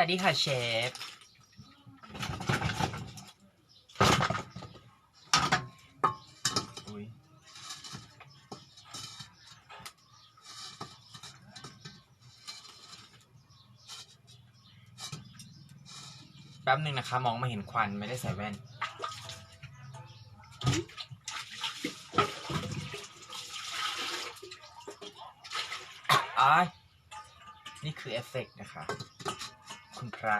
สวัสดีค่ะเชฟอุ๊ยแป๊บหนึ่งนะคะ มองไม่เห็นควันไม่ได้ใส่แว่น อ้าย นี่คือเอฟเฟกต์นะคะ คุณพระ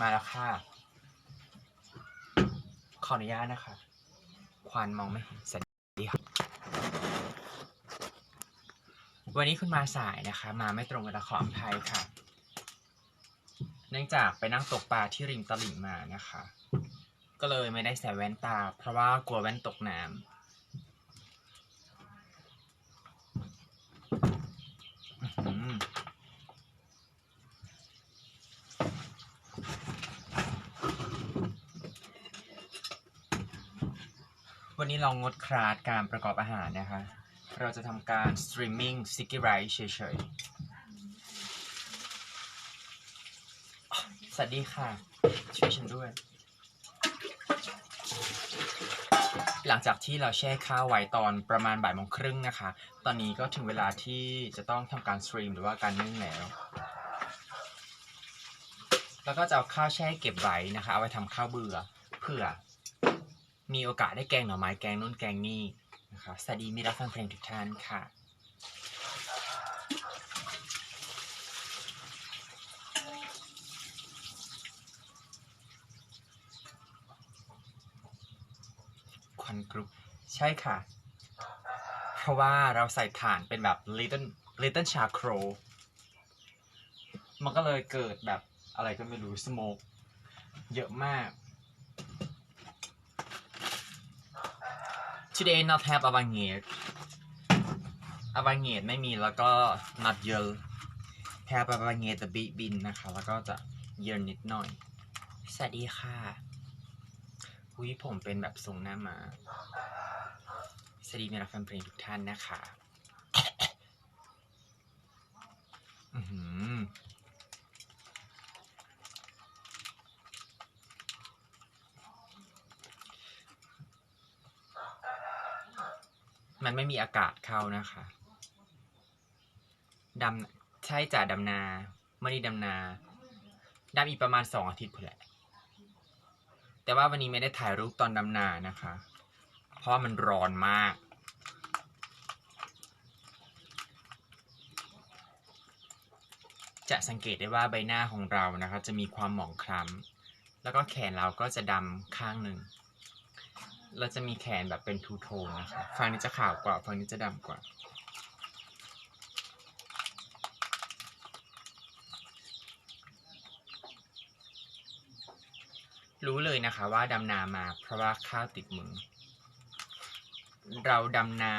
มาแล้วค่ะ ขออนุญาตนะคะ ควันมองไม่เห็นสวัสดีครับ วันนี้คุณมาสายนะคะ มาไม่ตรงกับละครไทยค่ะ เนื่องจากไปนั่งตกปลาที่ริมตลิ่งมานะคะ ก็เลยไม่ได้ใส่แว่นตา เพราะว่ากลัวแว่นตกน้ำอื้อหือ วันนี้เรางดคลาสการประกอบอาหารนะคะ เราจะทำการสตรีมมิ่งซิกกี้ไรเฉยๆ สวัสดีค่ะ ช่วยฉันด้วย หลังจากที่เราแช่ข้าวไว้ตอนประมาณบ่ายโมงครึ่งนะคะ ตอนนี้ก็ถึงเวลาที่จะต้องทำการสตรีมหรือว่าการนึ่งแล้ว แล้วก็จะเอาข้าวแช่เก็บไว้นะคะ เอาไว้ทำข้าวเบื่อเผื่อ มีโอกาสได้แกงหน่อไม้แกงนู่นแกงนี่นะคะสวัสดีมิตรฟังเพลงทุกท่านค่ะควันกรุ๊ปใช่ค่ะ เพราะว่าเราใส่ถ่านเป็นแบบ little little charcoal มันก็เลยเกิดแบบอะไรก็ไม่รู้ smoke เยอะมาก today not have avangate avangate ไม่มีแล้วก็ not เยอะ have avangate แต่บีบินนะคะ แล้วก็จะเยอะนิดหน่อย สวัสดีค่ะอุ้ยผมเป็นแบบทรงหน้ามาสวัสดีมีรักแฟนเพลงทุกท่านนะคะ อือหือ มันไม่มีอากาศเข้านะคะดำใช่จ่าดำนาไม่ได้ดำนาดำอีกประมาณสองอาทิตย์เพอแหละแต่ว่าวันนี้ไม่ได้ถ่ายรูปตอนดำนานะคะ เพราะว่ามันร้อนมากจะสังเกตได้ว่าใบหน้าของเรานะคะ จะมีความหมองคล้ำ แล้วก็แขนเราก็จะดำข้างหนึ่ง เราจะมีแขนแบบเป็นทูโทนนะคะฝั่งนี้จะขาวกว่าฝั่งนี้จะดำกว่า รู้เลยนะคะว่าดำนามาเพราะว่าข้าวติดมือ เราดำนา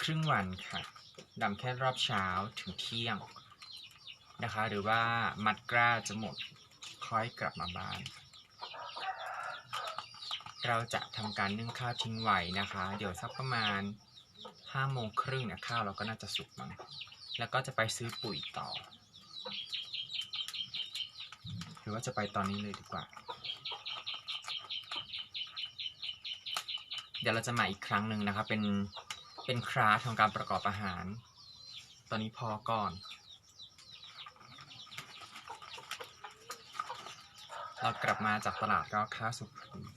ครึ่งวันค่ะดำแค่รอบเช้าถึงเที่ยงนะคะ หรือว่ามัดกล้าจะหมดค่อยกลับมาบ้าน เราจะทำการนึ่งข้าวทิ้งไว้นะคะ เดี๋ยวสักประมาณห้าโมงครึ่งเนี่ยข้าวเราก็น่าจะสุกมั้งแล้วก็จะไปซื้อปุ๋ยต่อ หรือว่าจะไปตอนนี้เลยดีกว่า เดี๋ยวเราจะมาอีกครั้งหนึ่งนะคะ เป็นเป็นคราฟของการประกอบอาหาร ตอนนี้พอก่อนเรากลับมาจากตลาดก็ข้าสุกพอดี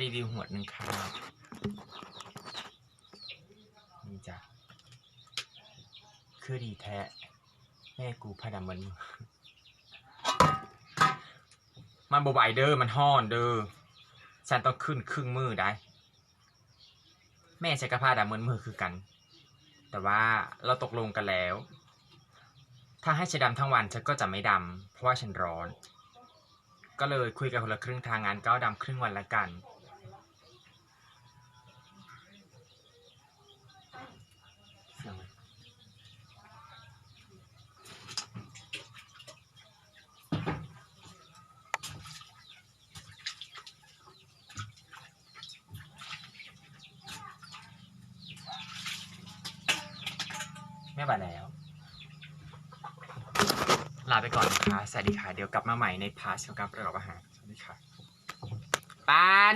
รีวิวหัวดหนึ่งข้าวนี่จ้ะคือดีแท้ แม่กูพาดำมันมือมันบไหวเด้อมันห้อนเด้อฉันต้องขึ้นครึ่งมือได้ แม่ใช้กระพาดำเหมือนมือคือกัน แต่ว่าเราตกลงกันแล้ว ถ้าให้ฉันดำทั้งวันฉันก็จะไม่ดำเพราะว่าฉันร้อน ก็เลยคุยกันคนละครึ่งทางงานก็ดำครึ่งวันละกัน เสียงอะไร ไม่ไหวแล้ว ลาไปก่อนนะคะสวัสดีค่ะ เดี๋ยวกลับมาใหม่ในพาร์ทของการประกอบอาหาร สวัสดีค่ะปาน